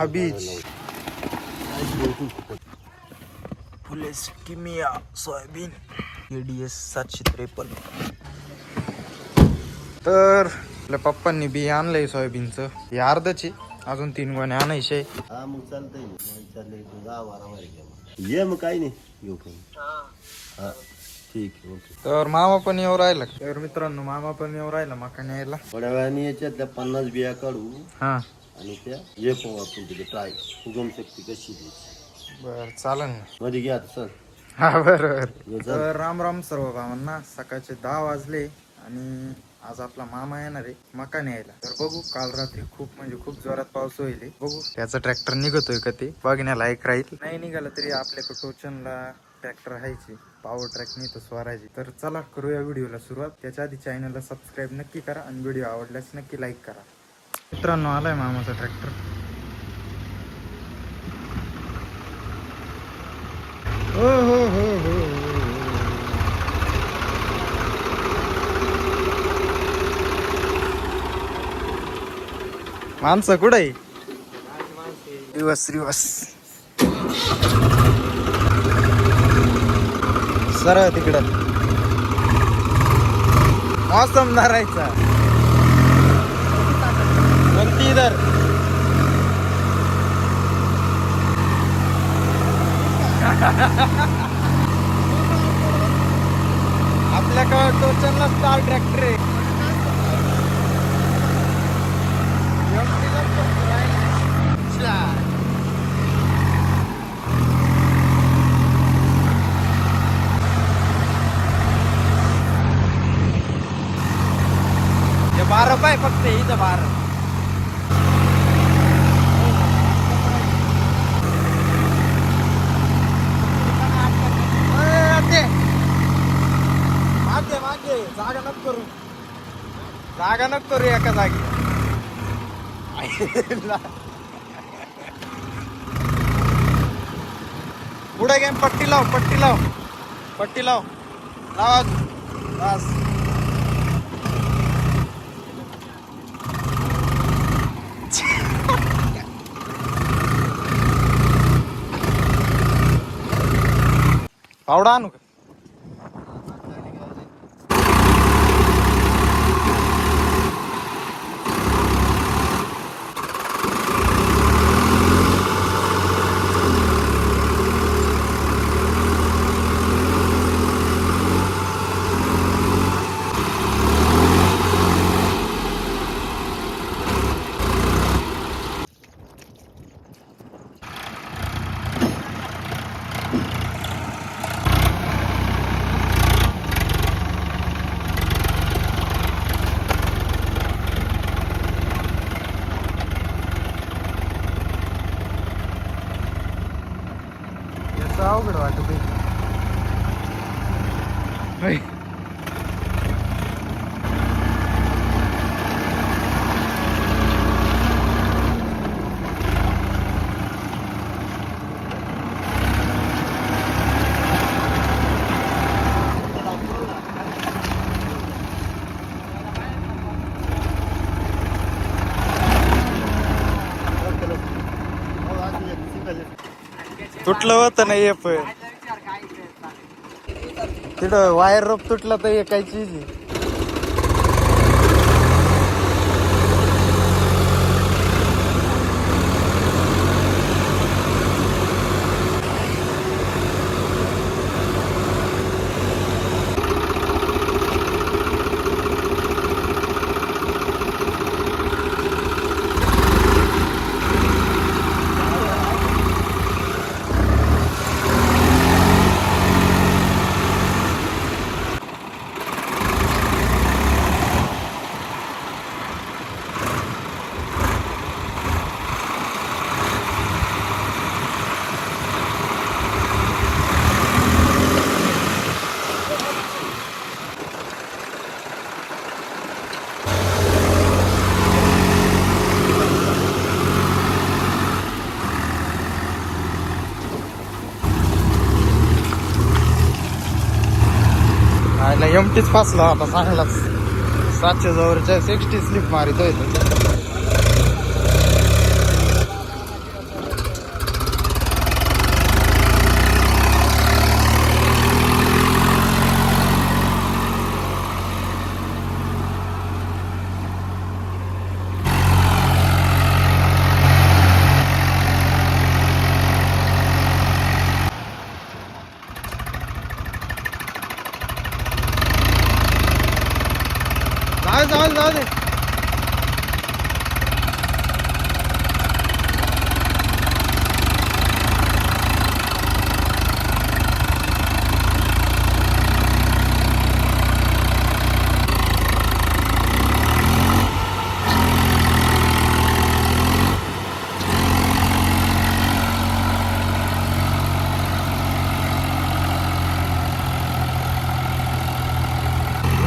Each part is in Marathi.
महाबीज फुलेस किमिया सोयाबीन एडीएस सातशे त्रेपन्न. तर आपल्या पप्पांनी बी आणलंय सोयाबीनचं. हे अर्धचे अजून तीन गोणे आणायचे. हा मग चालतंय चाललंय वारावारी घ्या मग. ये मग काही नाही. हा. ठीक आहे ओके. तर मामा पण येऊ राहिला तर मित्रांनो मामा पण येऊ राहिला माका न्यायला थोड्या वेळाने याच्यातल्या पन्नास बिया काढू. हा. आणि त्या ये पाहू आपण तिथे ट्राय. उगम शक्ती कशी द्यायची? बर चालन ना. मध्ये घ्या आता चल. हा बरोबर. ये चल. तर राम राम सर्व भावांना. सकाळचे दहा वाजले आणि आज आपला मामा येणार आहे मका न्यायला तर बघू काल रात्री खूप म्हणजे खूप जोरात पाऊस होईल. बघू. त्याचा ट्रॅक्टर निघतोय का ते? बघण्याला ऐक राहील. नाही निघाला तरी आपल्याकडे टोचनला ट्रॅक्टर आहेची पॉवर ट्रॅक नाही तर स्वराजी तर चला करूया व्हिडिओला सुरुवात. त्याच्या आधी चॅनलला सबस्क्राईब नक्की करा आणि व्हिडिओ आवडल्यास नक्की लाईक करा. मित्रांनो आलाय मामाचा ट्रॅक्टर हो हो, हो हो हो हो माणसं कुठं आहे दिवस दिवस. सरळ तिकडं. मौसम धरायचा कोणती इधर. आपल्याकडं टोचनला स्टार ट्रॅक्टर आहे. बारा पाय फक्त इथं बारा ते मागे मागे जागा नको करू जागा नको करू एका जागी. पुढे गेम पट्टी लाव पट्टी लाव पट्टी लाव. लावा बस. पावडा आणू का याचं अवघड वाटत आहे होय. तुटलं होतं नाही हे पण. तिथं वायर रोप तुटलं तर एकायची फिफ्टीच चीज फासला होता चांगलाच. सातशे जवळच्या सिक्स्टी स्लिप मारितोय तो.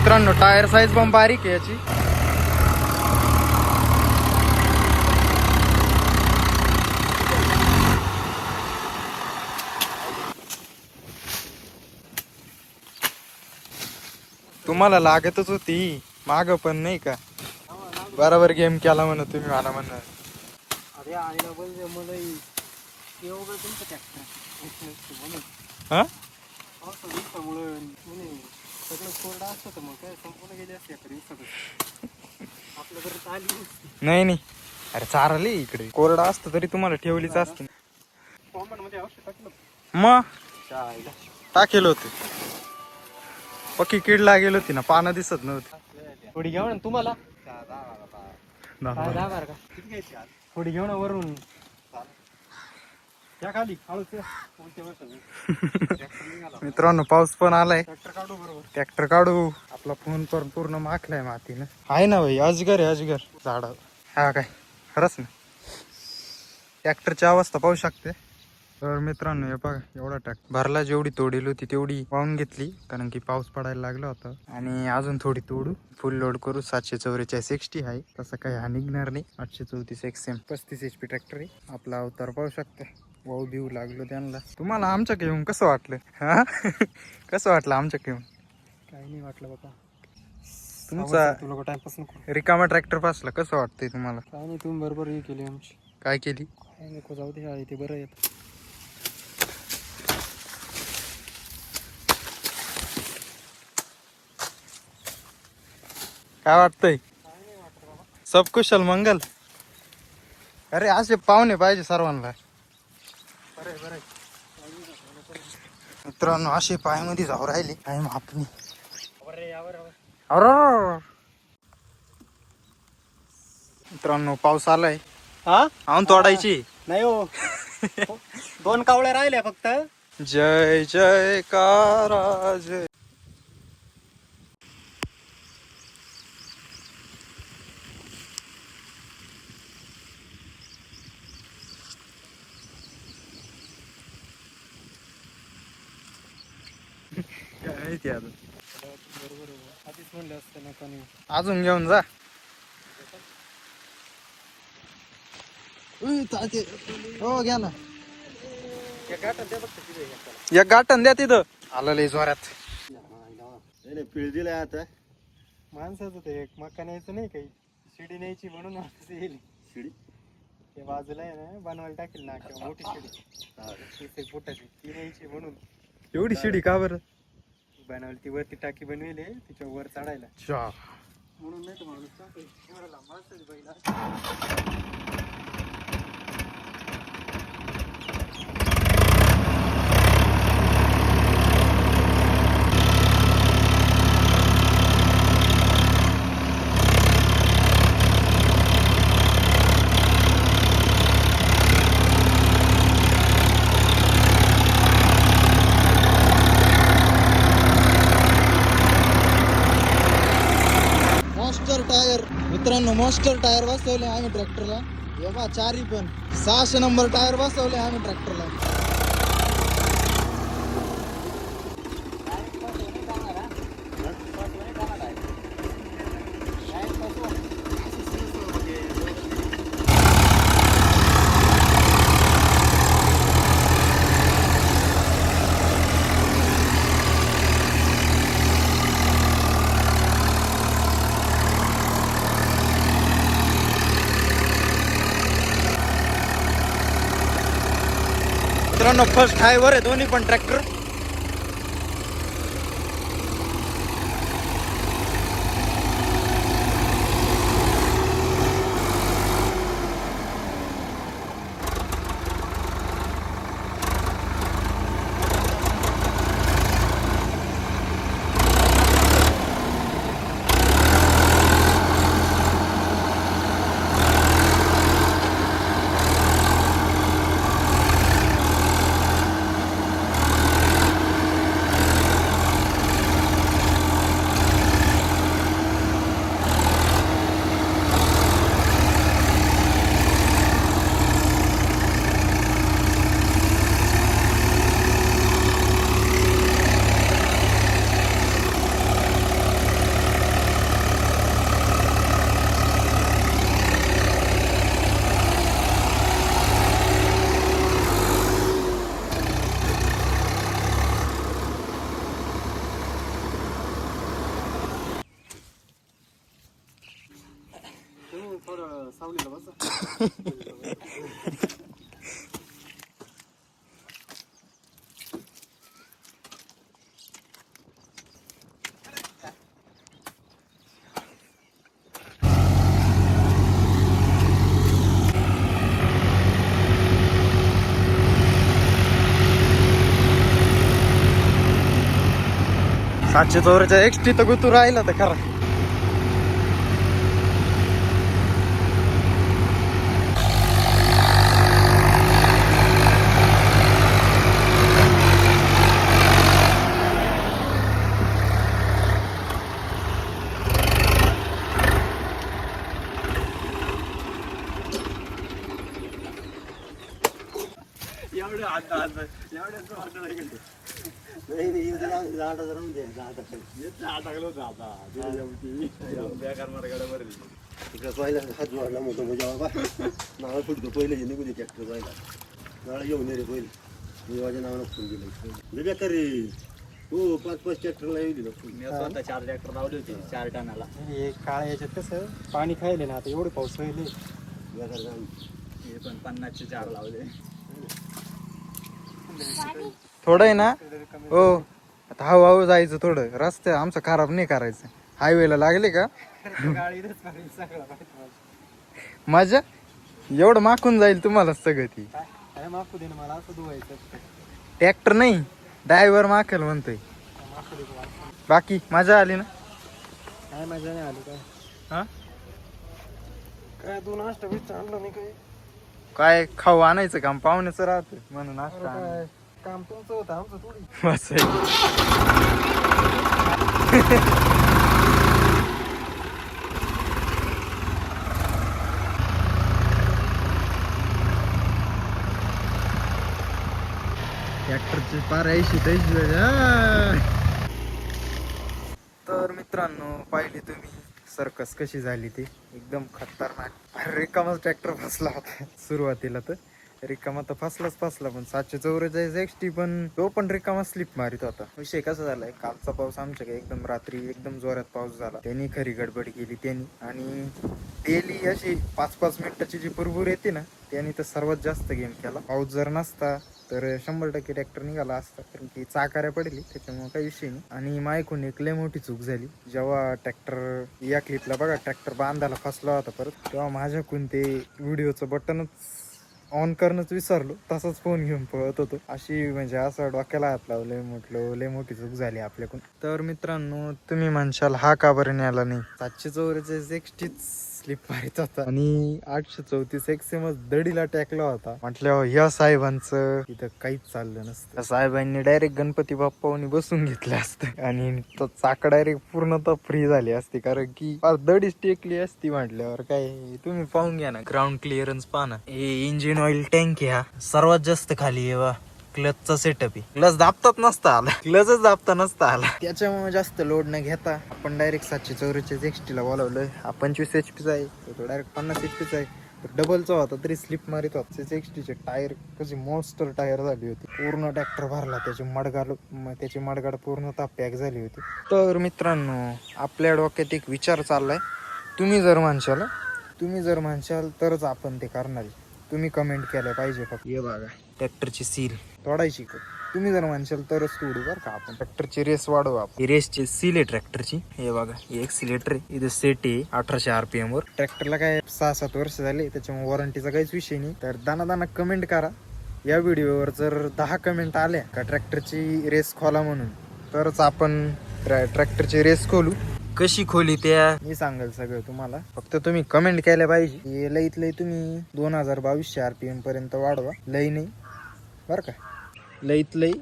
मित्रांनो टायर साईज पण बारीक आहे याची. तुम्हाला लागतच होती. माग पण नाही का? बरोबर गेम केला म्हण तुम्ही मला म्हण अरे आईला बोल मला तुमचं ट्रॅक्टर हा? सगळं कोरडं असतं तर मग काय संपूर्ण गेले असते एका दिवसातच. आपल्या घरात आली नसती. नाही नाही. अरे चारली इकडे. कोरडा असतं तरी तुम्हाला ठेवलीच असते. कॉमनमध्ये औषध टाकलं मग? टाकेल होते. पक्की कीड लागेल होती ना पानं दिसत नव्हती. थोडी घेऊ ना तुम्हाला दहा बारा किती घ्यायची आज? थोडी घेऊ ना वरून. त्या खाली. मित्रांनो पाऊस पण आलाय. ट्रॅक्टर काढू बरोबर. ट्रॅक्टर काढू. आपला फोन पण पूर्ण माखलाय मातीनं. आहे ना भाई अजगर आहे अजगर. झाड. हा काय? खरंच ना. ट्रॅक्टरची अवस्था पाहू शकते. तर मित्रांनो हे बघा एवढा ट्रॅक्टर. भरला जेवढी तोडेल होती तेवढी वाहून घेतली. कारण की पाऊस पडायला लागला होता. आणि अजून थोडी तोडू. फुल लोड करू. सातशे चौवेचाळीस एक्सटी आहे. तसं काही हा निघणार नाही. आठशे चौतीस एक्स एम पस्तीस एच पी ट्रॅक्टर आहे. आपला अवतार पाहू शकते. वाऊ बिऊ लागलो त्यांना. तुम्हाला आमच्या घेऊन कसं वाटलं? हा? कसं वाटलं आमच्या घेऊन काही नाही वाटलं बाबा. तुमचा तुला टाइमपास नको रिकामा ट्रॅक्टर पासला कसं वाटतंय तुम्हाला? काय नाही तुम्ही बरोबर हे केली आमची. काय केली? काय नको जाऊ दे ते बरं येत काय वाटतंय? सब कुशल मंगल. अरे असे पाहुणे पाहिजे सर्वांना बरं बरं मित्रांनो असे पायामध्ये जाऊ राहिले. काय मापणी अरे यावर अरे! मित्रांनो पाऊस आलाय. हा? आणून तोडायची. नाही हो. दोन कावळ्या राहिल्या फक्त. जय जय कारा जय काय माहिती आता. बरोबर आधीच म्हणलं असतं नका नाही अजून घेऊन जा. हो घ्या ना. एक गाठण द्या तिथं. आलं लय जोरात. नाही पिळ दिलाय आता. माणसाचं ते एक मका न्यायचं नाही काही. शिडी न्यायची म्हणून माणसं येईल. शिडी? ते बाजूला आहे ना बनवायला टाकेल ना किंवा मोठी शिडी. हा. तीस एक फुटाची ती न्यायची म्हणून. एवढी शिडी का बरं? बनवली. ती वरती टाकी बनवेली तिच्या वर चढायला. म्हणून नाही तर माणूस टाकेल. एवढा लांब माणसाची बैल असते. मॉन्स्टर टायर मास्टर टायर बसवले आम्ही ट्रॅक्टरला. हे बा चारी पण. सहाशे नंबर टायर बसवले आम्ही ट्रॅक्टरला. मित्रांनो फर्स्ट हायवर आहे. दोन्ही पण ट्रॅक्टर सातशे चौऱ्याच्या एक्सटी तर गुतू राहिला तर खरा. एवढं आता आता एवढ्याच वाटलं नाही बरं पहिला हात जोडला मोठा म्हणजे बाबा नाव फुटतो पहिले हे निघू दे ट्रॅक्टर पहिला नाळा घेऊन ये रे पहिले मी माझ्या नावानं फोन दिलं लय बेकार रे हो पाच पाच ट्रॅक्टरला येऊ दिलं मी स्वतः चार ट्रॅक्टर लावले होते चार टनाला हे काळ याच्यात कसं पाणी खायले ना आता एवढे पाऊस राहिले बेकार हे पण पन्नासचे चार लावले थोडं आहे ना? हो. आता हळूहळू जायचं थोडं. रस्ते आमचं खराब नाही करायचं. हायवेला लागले का. माझ्या एवढं माखून जाईल तुम्हाला सगळं ती. ट्रॅक्टर नाही. ड्रायव्हर माखेल म्हणतोय. बाकी मजा आली ना? काय मजा नाही आली काय? हा? काय दोन अष्टवीस आणलं नाही काय? काय खाऊ आणायचं काम? पाहुण्याचं राहतं. म्हणून नाश्ता. काम तुमचं होतं आमचं थोडी. असं आहे. ट्रॅक्टरचे पार ऐंशी तैशी झाले आ. तर मित्रांनो पाहिली तुम्ही सर्कस कशी झाली ती? एकदम खतरनाक. रिकामाच ट्रॅक्टर फसला होता. सुरुवातीला तर. रिकामा तर फसलाच फसला पण सातशे चौवेचाळीस एक्सटी पण तो पण रिकामा स्लिप मारित होता. विषय कसा झालाय कालचा पाऊस आमच्याकडे एकदम रात्री एकदम जोरात पाऊस झाला. त्यांनी खरी गडबड केली त्यांनी. आणि डेली अशी पाच पाच मिनिटाची जी पुरबुर येते ना त्यांनी तर सर्वात जास्त गेम केला. पाऊस जर नसता तर शंभर टक्के ट्रॅक्टर निघाला असता. कारण की चाकाऱ्या पडली त्याच्यामुळे काही विषय नाही. आणि मायकून एक लय मोठी चूक झाली. जेव्हा ट्रॅक्टर या क्लिपला बघा ट्रॅक्टर बांधायला फसला होता परत तेव्हा माझ्याकडून ते व्हिडिओचं बटनच ऑन करणंच विसरलो तसाच फोन घेऊन पळत होतो. अशी म्हणजे असं डोक्याला हात लावलंय म्हटलं लय मोठी चूक झाली आपल्याकडून. तर मित्रांनो तुम्ही म्हणशाल हा का बरं न्यायला नाही? सातशे चौवेचाळीस एकटीच स्लिप मारित होता. आणि आठशे चौतीस एक्सएमच दडीला टाकला होता. म्हटल्यावर या साहेबांचं इथं काहीच चाललं नसतं. त्या साहेबांनी डायरेक्ट गणपती बाप्पावनी बसून घेतलं असतं. आणि तो चाक डायरेक्ट पूर्णतः फ्री झाली असती. कारण की दडीच टेकली असती म्हटल्यावर काय तुम्ही पाहून घ्या ना. ग्राउंड क्लिअरन्स पाहा ना. हे इंजिन ऑइल टँक ह्या सर्वात जास्त खाली आहे क्लचचा सेटअप आहे. क्लच दाबतात नसता आला. क्लचच दाबता नसता आला. त्याच्यामुळे जास्त लोड न घेता आपण डायरेक्ट सातशे चौवेचाळीस एक्सटीला बोलावलं हा पंचवीस एच पीचा आहे तर तो डायरेक्ट पन्नास एच पीचा आहे. तर डबलचा होता तरी स्लिप मारित होता. एक्सटीचे टायर कशी मॉन्स्टर टायर झाली होती. पूर्ण ट्रॅक्टर भरला त्याची मडगाड त्याची मडगाड पूर्णतः पॅक झाली होती. तर मित्रांनो आपल्या डोक्यात एक विचार चाललाय. तुम्ही जर म्हणशाल तुम्ही जर म्हणशाल तरच आपण ते करणार आहे. तुम्ही कमेंट केलं पाहिजे फक्त. हे बघा ट्रॅक्टरची सील. तोडायची तुम्ही जर म्हणशाल तरच तोडू बरं का आपण. ट्रॅक्टरची रेस वाढवू आपण. ही रेसची सील आहे ट्रॅक्टरची. हे बघा हे एक्सिलेटर आहे. इथे सेट आहे अठराशे आरपीएम वर. ट्रॅक्टरला काय सहा सात वर्ष झाले त्याच्यामुळे वॉरंटीचा काहीच विषय नाही. तर दाना दाना कमेंट करा. या व्हिडिओवर जर दहा कमेंट आल्या का ट्रॅक्टरची रेस खोला म्हणून तरच आपण ट्रॅ- ट्रॅक्टरची रेस खोलू. कशी खोली त्या? मी सांगेल सगळं तुम्हाला. फक्त तुम्ही कमेंट केल्या पाहिजे. हे लईत लई तुम्ही दोन हजार बावीसशे आरपीएम पर्यंत वाढवा. लई नाही. बरं का? लईत लई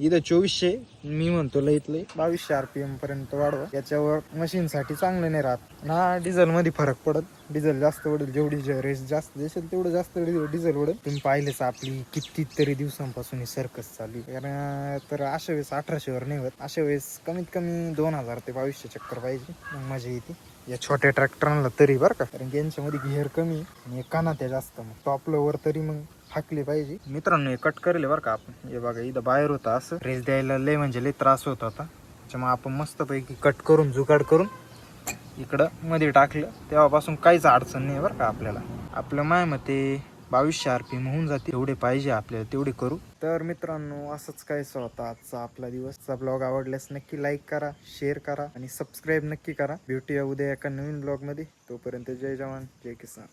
इथं चोवीसशे मी म्हणतो लईत लई. बावीसशे आरपीएम पर्यंत वाढवा. याच्यावर मशीनसाठी चांगलं नाही राहत. ना डिझेल मध्ये फरक पडत. डिझेल जास्त वडेल जेवढी रेस जास्त देशील तेवढं जास्त डिझेल वडेल. तुम्ही पाहिलेच आपली कितीतरी दिवसांपासून ही सर्कस चालू कारण तर अशा वेळेस अठराशेवर नाही होत. अशा वेळेस कमीत कमी दोन हजार ते बावीसशे चक्कर पाहिजे. मग मजा येते. या छोट्या ट्रॅक्टरांना तरी बरं का. कारण की यांच्यामध्ये गिअर कमी आणि आणि कानात्या जास्त. मग टॉप वर तरी मग हाकली पाहिजे. मित्रांनो हे कट करेल बरं का आपण. हे बघा इथं बाहेर होता असं. रेस द्यायला लय म्हणजे लय त्रास होत होता. त्याच्यामुळे आपण मस्तपैकी कट करून जुगाड करून इकडं मध्ये टाकलं. तेव्हापासून काहीच अडचण नाही बरं का आपल्याला. आपलं माय मते बावीसशे आर पी होऊन जाते. एवढे पाहिजे आपल्याला तेवढे करू. तर मित्रांनो असंच काय होता आजचा आपला दिवसचा ब्लॉग आवडल्यास नक्की लाईक करा शेअर करा आणि सबस्क्राईब नक्की करा. भेटूया उद्या एका नवीन ब्लॉगमध्ये तोपर्यंत जय जवान जय किसान.